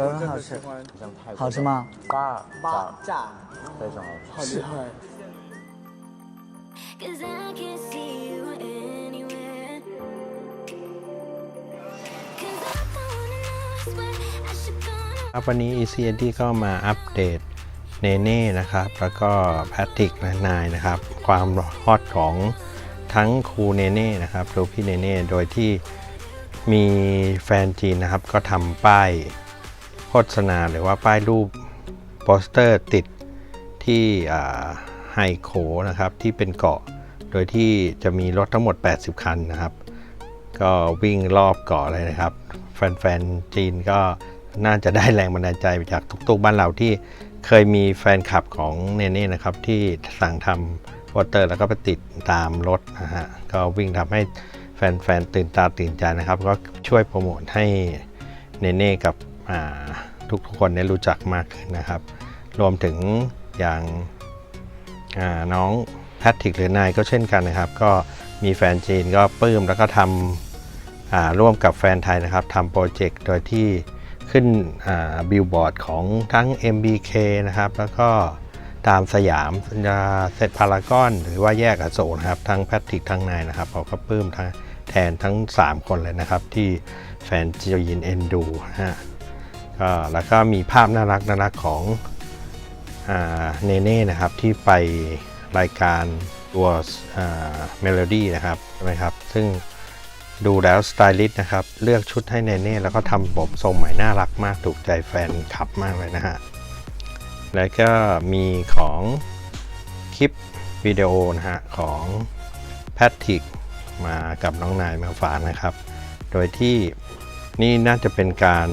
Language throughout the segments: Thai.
可我真好吃的喜欢像泰国好吃吗？八八炸，非常好吃。好厉害。 Cause I can't see you anywhere. Cause I don't wanna know it's what I should go ครับวันนี้ Easy Eddie ก็มาอัปเดตเนเน่นะครับ แล้วก็แพทริกและนายนะครับ ความฮอตของทั้งครูเนเน่นะครับรูพี่เนเน่โดยที่มีแฟนจีนนะครับ ก็ทำป้าย โฆษณาหรือว่าป้ายรูปโปสเตอร์ติดที่ไฮโคนะครับที่เป็นเกาะ โดยที่จะมีรถทั้งหมด 80 คันนะครับ ก็วิ่งรอบเกาะเลยนะครับ แฟนๆ จีนก็น่าจะได้แรงบันดาลใจจากตุกๆบ้านเราที่เคยมีแฟนคลับของเนเน่นะครับ ที่สั่งทำวอเตอร์แล้วก็ไปติดตามรถนะฮะก็วิ่งทำให้แฟนๆ ตื่นตาตื่นใจนะครับ ก็ช่วยโปรโมทให้เนเน่กับ ทุกๆคนได้รู้จักมากขึ้นนะครับ รวมถึงอย่างาน้องแพทริกหรือนายก็เช่นกันนะครับ ก็มีแฟนจีนก็ปลื้มแล้วก็ทำร่วมกับแฟนไทยนะครับทำโปรเจกต์โดยที่ขึ้นบิลบอร์ดของทั้ง MBK นะครับ แล้วก็ตามสยามสัญญาเซตพารากอน หรือว่าแยกอโศกนะครับ ทั้งแพทริกทั้งนายนะครับเขาก็ปลื้มทั้งแทนทั้ง 3 คนเลยนะครับ ที่แฟนจีนเอ็นดูนะฮะ ก็แล้วก็มีภาพน่ารักน่ารักของเนเน่นะครับที่ไปรายการตัวเมโลดี้นะครับใช่ไหมครับ ซึ่งดูแล้วสไตลิสต์นะครับ เลือกชุดให้เนเน่แล้วก็ทำผมทรงใหม่น่ารักมาก ถูกใจแฟนคลับมากเลยนะฮะ แล้วก็มีของคลิปวิดีโอนะฮะ ของแพทริกมากับน้องนายมาฝากนะครับ โดยที่นี่น่าจะเป็นการ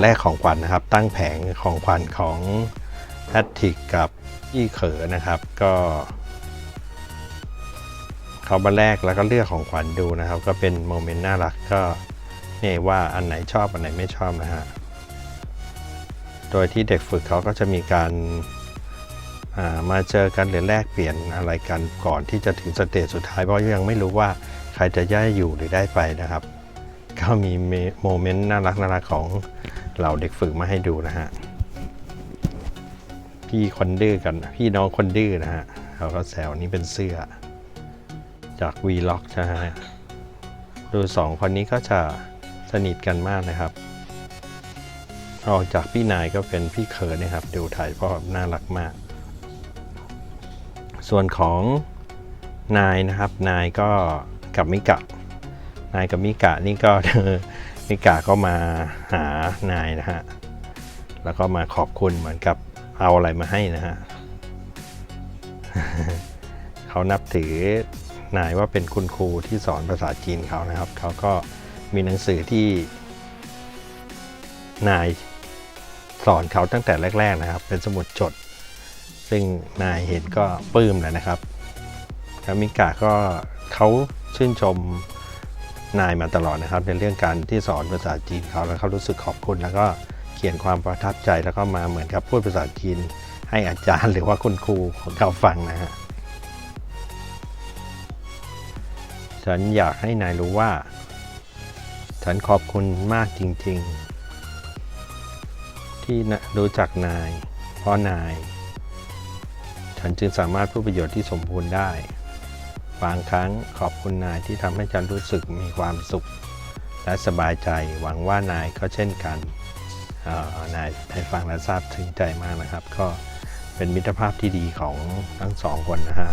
แลกของขวัญนะครับ ตั้งแผงของขวัญของแพทริกกับยี่เขอนะครับ ก็เขามาแลกแล้วก็เลือกของขวัญดูนะครับ ก็เป็นโมเมนต์น่ารักก็นี่ว่าอันไหนชอบอันไหนไม่ชอบนะฮะโดยที่เด็กฝึกเขาก็จะมีการามาเจอกันหรือแลกเปลี่ยนอะไรกันก่อนที่จะถึงสเตจสุดท้ายเพราะยังไม่รู้ว่าใครจะย้ายอยู่หรือได้ไปนะครับ ก็มีโมเมนต์น่ารักน่ารักของ เหล่าเด็กฝึกมาให้ดูนะฮะ พี่คนดื้อกัน พี่น้องคนดื้อนะฮะเขาก็แซวนี่เป็นเสื้อ จากวีล็อกใช่ไหมดูสองคนนี้ก็จะสนิทกันมากนะครับออกจากพี่นายก็เป็นพี่เขินนะครับ ดูถ่ายพ่อน่ารักมาก ส่วนของนายนะครับ นายก็กับมิกะ นายกับมิกะนี่ก็เมิกะก็มาหานายนะฮะ แล้วก็มาขอบคุณเหมือนกับเอาอะไรมาให้นะฮะ เขานับถือนายว่าเป็นคุณครูที่สอนภาษาจีนเขานะครับ เขาก็มีหนังสือที่นายสอนเขาตั้งแต่แรก ๆนะครับ เป็นสมุดจด ซึ่งนายเห็นก็ปลื้มเลยนะครับแล้วมิกาก็เขาชื่นชม นายมาตลอดนะครับ ในเรื่องการที่สอนภาษาจีนเขาแล้วเขารู้สึกขอบคุณ แล้วก็เขียนความประทับใจแล้วก็มาเหมือนกับพูดภาษาจีน ให้อาจารย์หรือว่าคุณครูของเขาฟังนะฮะฉันอยากให้นายรู้ว่า ฉันขอบคุณมากจริง ๆ ที่นะรู้จักนาย เพราะนาย ฉันจึงสามารถพูดประโยชน์ที่สมบูรณ์ได้ บางครั้งขอบคุณนายที่ทำให้ฉันรู้สึกมีความสุข และสบายใจหวังว่านายก็เช่นกันนายให้ฟังและทราบถึงใจมากนะครับ ก็เป็นมิตรภาพที่ดีของทั้งสองคนนะฮะ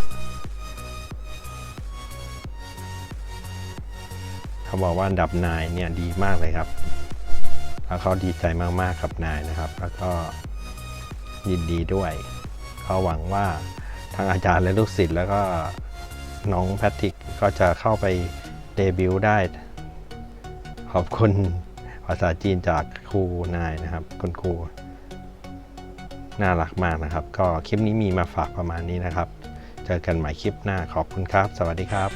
เขาบอกว่าอันดับนายเนี่ยดีมากเลยครับ แล้วเขาดีใจมากๆกับนายนะครับ แล้วก็ยินดีด้วยเขาหวังว่าทางอาจารย์และลูกศิษย์แล้วก็ น้องแพทริกก็จะเข้าไปเดบิวต์ได้ ขอบคุณภาษาจีนจากครูนายนะครับ คุณครูน่ารักมากนะครับ ก็คลิปนี้มีมาฝากประมาณนี้นะครับ เจอกันใหม่คลิปหน้าขอบคุณครับ สวัสดีครับ